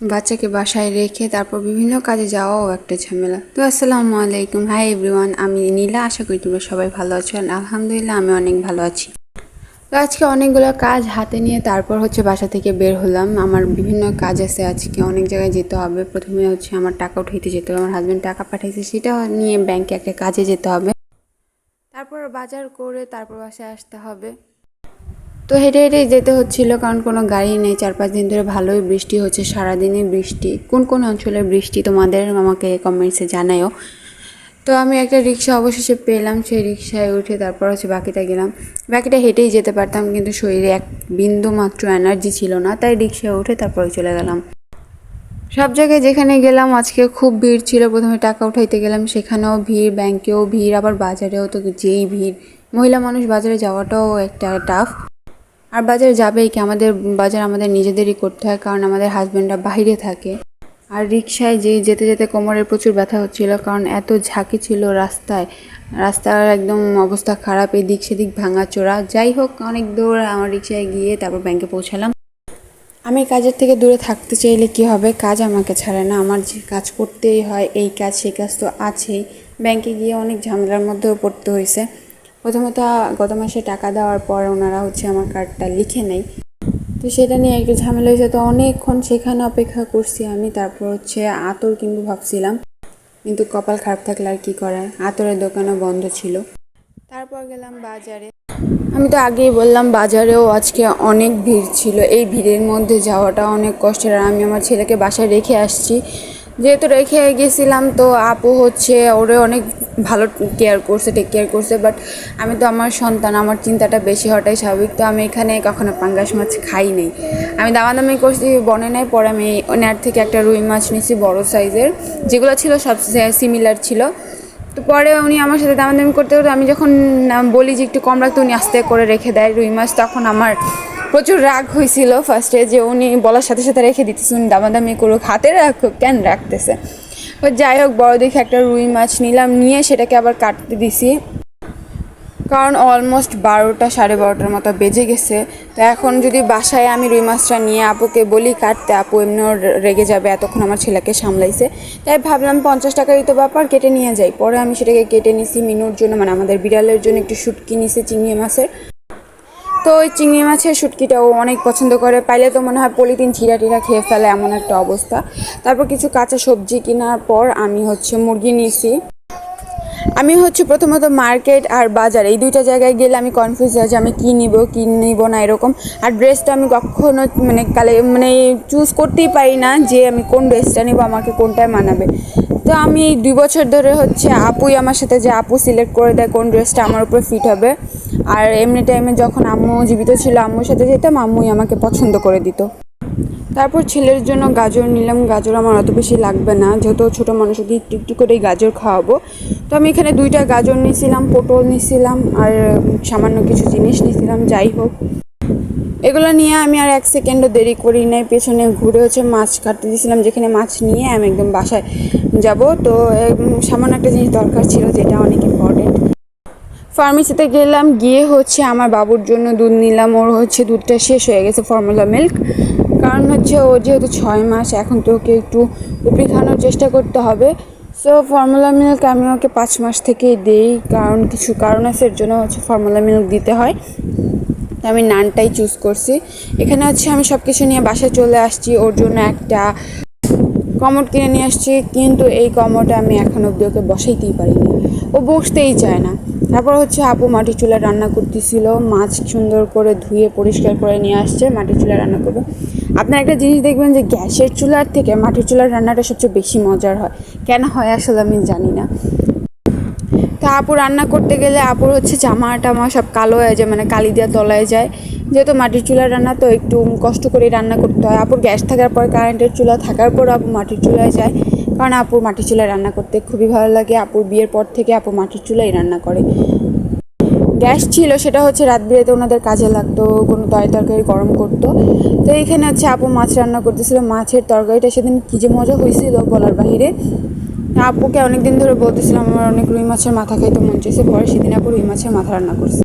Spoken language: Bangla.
বাচ্চাকে বাসায় রেখে তারপর বিভিন্ন কাজে যাওয়াও একটা ঝামেলা। তো আসসালামু আলাইকুম। হাই এভরিওয়ান আমি নীলা। আশা করি তোমরা সবাই ভালো আছো আর আলহামদুলিল্লাহ আমি অনেক ভালো আছি। তো আজকে অনেকগুলো কাজ হাতে নিয়ে তারপর হচ্ছে বাসা থেকে বের হলাম। আমার বিভিন্ন কাজ আছে আজকে। অনেক জায়গায় যেতে হবে। প্রথমে হচ্ছে আমার টাকা উঠাইতে যেতে হবে। আমার হাজব্যান্ড টাকা পাঠাইছে, সেটা নিয়ে ব্যাংকে একটা কাজে যেতে হবে। তারপর বাজার করে তারপর বাসায় আসতে হবে। তো হেঁটে হেঁটেই যেতে হচ্ছিল কারণ কোনো গাড়ি নেই। চার পাঁচ দিন ধরে ভালোই বৃষ্টি হচ্ছে, সারাদিনই বৃষ্টি। কোন কোন অঞ্চলের বৃষ্টি তোমাদের আমাকে কমেন্টসে জানায়ও তো আমি একটা রিক্সা অবশেষে পেলাম, সেই রিক্সায় উঠে তারপর হচ্ছে বাকিটা গেলাম। বাকিটা হেঁটেই যেতে পারতাম কিন্তু শরীরে এক বিন্দু মাত্র এনার্জি ছিল না, তাই রিক্সায় উঠে তারপরে চলে গেলাম। সব জায়গায় যেখানে গেলাম, আজকে খুব ভিড় ছিল। প্রথমে টাকা উঠাইতে গেলাম, সেখানেও ভিড় ব্যাংকেও ভিড়, আবার বাজারেও তো যেই ভিড়। মহিলা মানুষ বাজারে যাওয়াটাও একটা টাফ আর বাজারে যাবেই কি? আমাদের বাজার আমাদের নিজেদেরই করতে হয়, কারণ আমাদের হাজব্যান্ডরা বাইরে থাকে। আর রিক্সায় যে যেতে যেতে কোমরের প্রচুর ব্যথা হচ্ছিল, কারণ এত ঝাঁকি ছিল রাস্তায়। রাস্তার একদম অবস্থা খারাপ, এদিক সেদিক ভাঙাচোরা যাই হোক, অনেক দূর আমার রিক্সায় গিয়ে তারপর ব্যাংকে পৌঁছালাম। আমি কাজের থেকে দূরে থাকতে চাইলে কি হবে? কাজ আমাকে ছাড়ে না। আমার যে কাজ করতেই হয়, এই কাজ সেই কাজ তো আছেই। ব্যাংকে গিয়ে অনেক ঝামেলার মধ্যেও পড়তে হয়েছে প্রথমত গত মাসে টাকা দেওয়ার পর ওনারা হচ্ছে আমার কার্ডটা লিখে নেয়। তো সেটা নিয়ে একটু ঝামেলা হয়েছে। তো অনেকক্ষণ সেখানে অপেক্ষা করছি আমি, তারপর হচ্ছে আতর কিনবো ভাবছিলাম। কিন্তু কপাল খারাপ থাকলে আর কী করার? আতরের দোকানও বন্ধ ছিল। তারপর গেলাম বাজারে। আমি তো আগেই বললাম, বাজারেও আজকে অনেক ভিড় ছিল। এই ভিড়ের মধ্যে যাওয়াটা অনেক কষ্টের। আর আমি আমার ছেলেকে বাসায় রেখে আসছি। যেহেতু রেখে গেছিলাম, তো আপু হচ্ছে ওরে অনেক ভালো কেয়ার করছে টেক কেয়ার করছে বাট আমি তো আমার সন্তান, আমার চিন্তাটা বেশি হওয়াটাই স্বাভাবিক। তো আমি এখানে কখনো পাঙ্গাস মাছ খাই নাই। আমি দামাদামি করছি বনে নাই, পরে আমি নেট থেকে একটা রুই মাছ নিয়েছি বড় সাইজের যেগুলো ছিল সব সিমিলার ছিল। তো পরে উনি আমার সাথে দামাদামি করতে করতে আমি যখন বলি যে একটু কম রাখতে, উনি আস্তে করে রেখে দেয় রুই মাছ, তখন আমার প্রচুর রাগ হয়েছিল ফার্স্টে যে উনি বলার সাথে সাথে রেখে দিতেছে, উনি দামাদামি করুক, হাতে রাখুক কেন রাখতেছে? যাই হোক, বড় দেখে একটা রুই মাছ নিলাম, নিয়ে সেটাকে আবার কাটতে দিছি। কারণ অলমোস্ট বারোটা সাড়ে বারোটার মতো বেজে গেছে। তো এখন যদি বাসায় আমি রুই মাছটা নিয়ে আপুকে বলি, কাটতে আপু, এমনিও রেগে যাবে, এতক্ষণ আমার ছেলেকে সামলাইছে। তাই ভাবলাম পঞ্চাশ টাকারই তো ব্যাপার কেটে নিয়ে যাই। পরে আমি সেটাকে কেটে নিছি, মিনুর জন্য মানে আমাদের বিড়ালের জন্য একটু শুটকি নিছি, চিংড়ি মাছের। তো ওই চিংড়ি মাছের শুটকিটাও অনেক পছন্দ করে। পাইলে তো মনে হয় পলিথিন ছিঁড়া টিরা খেয়ে ফেলে এমন একটা অবস্থা। তারপর কিছু কাঁচা সবজি কেনার পর আমি হচ্ছে মুরগি নিয়েছি। আমি হচ্ছে প্রথমত মার্কেট আর বাজার, এই দুইটা জায়গায় গেলে আমি কনফিউজ হয়ে যে আমি কী নিব কী নিব না এরকম। আর ড্রেসটা আমি কখনো মানে কালে মানে চুজ করতেই পারি না যে আমি কোন ড্রেসটা নিব, আমাকে কোনটায় মানাবে। তো আমি দুই বছর ধরে হচ্ছে আপুই আমার সাথে যে আপু সিলেক্ট করে দেয় কোন ড্রেসটা আমার উপরে ফিট হবে। আর এমনি টাইমে যখন আম্মু জীবিত ছিল আম্মুর সাথে যেতাম, আম্মুই আমাকে পছন্দ করে দিত। তারপর ছেলের জন্য গাজর নিলাম। গাজর আমার অত বেশি লাগবে না। যেহেতু ছোটো মানুষকে একটু একটু করেই গাজর খাওয়াবো। তো আমি এখানে দুইটা গাজর নিয়েছিলাম পটল নিয়েছিলাম আর সামান্য কিছু জিনিস নিয়েছিলাম যাই হোক। এগুলো নিয়ে আমি আর এক সেকেন্ডও দেরি করি নাই। পেছনে ঘুরে হচ্ছে মাছ কাটতে দিয়েছিলাম, যেখানে মাছ নিয়ে আমি একদম বাসায় যাব। তো সামান্য একটা জিনিস দরকার ছিল যেটা অনেক ইম্পর্টেন্ট ফার্মেসিতে গেলাম, গিয়ে হচ্ছে আমার বাবুর জন্য দুধ নিলাম। ওর হচ্ছে দুধটা শেষ হয়ে গেছে ফর্মুলা মিল্ক কারণ হচ্ছে ও যেহেতু ছয় মাস, এখন তো ওকে একটু উপরি খাওয়ানোর চেষ্টা করতে হবে। সো ফর্মুলা মিল্ক আমি ওকে পাঁচ মাস থেকেই দিই, কারণ কিছু কারণ আছে, এর জন্য হচ্ছে ফর্মুলা মিল্ক দিতে হয়। আমি নানটাই চুজ করছি। এখানে হচ্ছে আমি সব কিছু নিয়ে বাসায় চলে আসছি, ওর জন্য একটা কমট কিনে নিয়ে আসছি, কিন্তু এই কমটে আমি এখন অব্দি ওকে বসাইতেই পারিনি। ও বসতেই চায় না। তারপর হচ্ছে আপু মাটির চুলা রান্না করতেছিল, মাছ সুন্দর করে ধুয়ে পরিষ্কার করে নিয়ে আসছে, মাটির চুলায় রান্না করবে। আপনার একটা জিনিস দেখবেন যে গ্যাসের চুলার থেকে মাটির চুলার রান্নাটা সবচেয়ে বেশি মজার হয়। কেন হয় আসলে আমি জানি না। তা আপু রান্না করতে গেলে আপুর হচ্ছে জামা টামা সব কালো হয়ে যায় মানে কালি দেওয়া তলায় যায়। যেহেতু মাটির চুলার রান্না, তো একটু কষ্ট করে রান্না করতে হয়। আপুর গ্যাস থাকার পর, কারেন্টের চুলা থাকার পর আপু মাটির চুলায় যায়। কারণ আপুর মাটির চুলায় রান্না করতে খুবই ভালো লাগে। আপুর বিয়ের পর থেকে আপু মাটির চুলাই রান্না করে। গ্যাস ছিল, সেটা হচ্ছে রাত বিরেতে ওনাদের কাজে লাগতো, কোনো তরকারি তরকারি গরম করতো। তো এইখানে হচ্ছে আপু মাছ রান্না করতেছিল। মাছের তরকারিটা সেদিন কী যে মজা হয়েছিল বলার বাহিরে। আপুকে অনেকদিন ধরে বলতেছিলাম, আমার অনেক রুই মাছের মাথা খাইতে মন চাইছে, পরে সেদিন আপু রুই মাছের মাথা রান্না করছে।